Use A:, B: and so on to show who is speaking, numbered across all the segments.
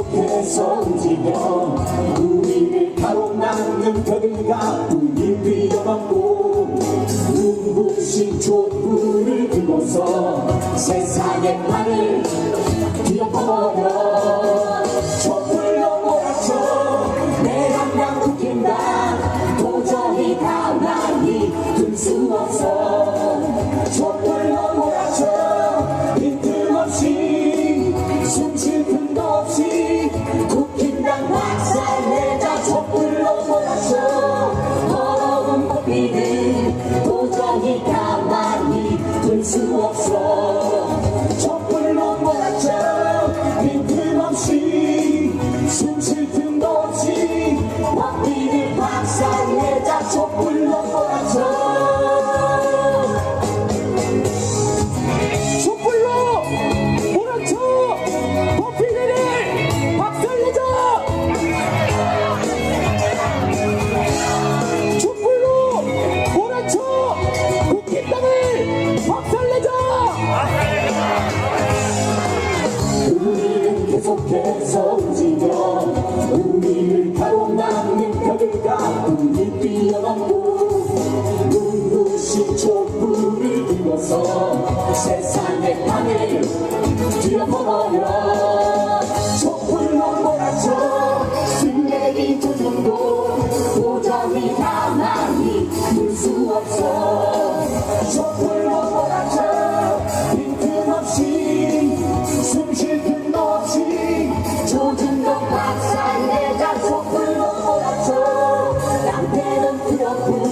A: 계속해서 움직여 우리를 가로 막는 벽을 가뿐히 뛰어넘고 눈부신 촛불을 들고서 세상의 판을 뒤엎어버려 수 없어. 촛불로 몰아쳐 빈틈없이 숨쉴 틈도 없이 고삐를 박살내자 촛불 계속해서 움직여. 우리를 가로막는 벽을 가뿐히 뛰어넘고 눈부신 촛불을 들고서 세상의 판을 뒤엎어버려. 촛불로 몰아쳐 승리의 조정도 도저히 가만히 둘수 없어. 촛불
B: pouco.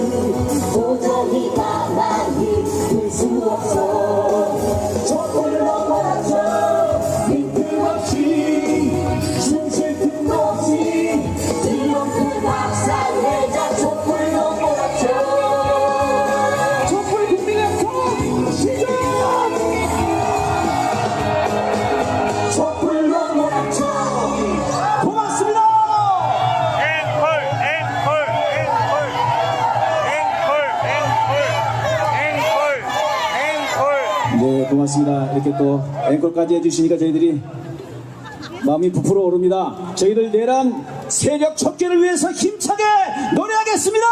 C: 네, 고맙습니다. 이렇게 또 앵콜까지 해주시니까 저희들이 마음이 부풀어 오릅니다. 저희들 내란 세력 척결을 위해서 힘차게 노래하겠습니다.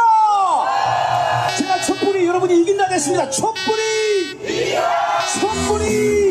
C: 제가 촛불이 여러분이 이긴다 했습니다. 촛불이 촛불이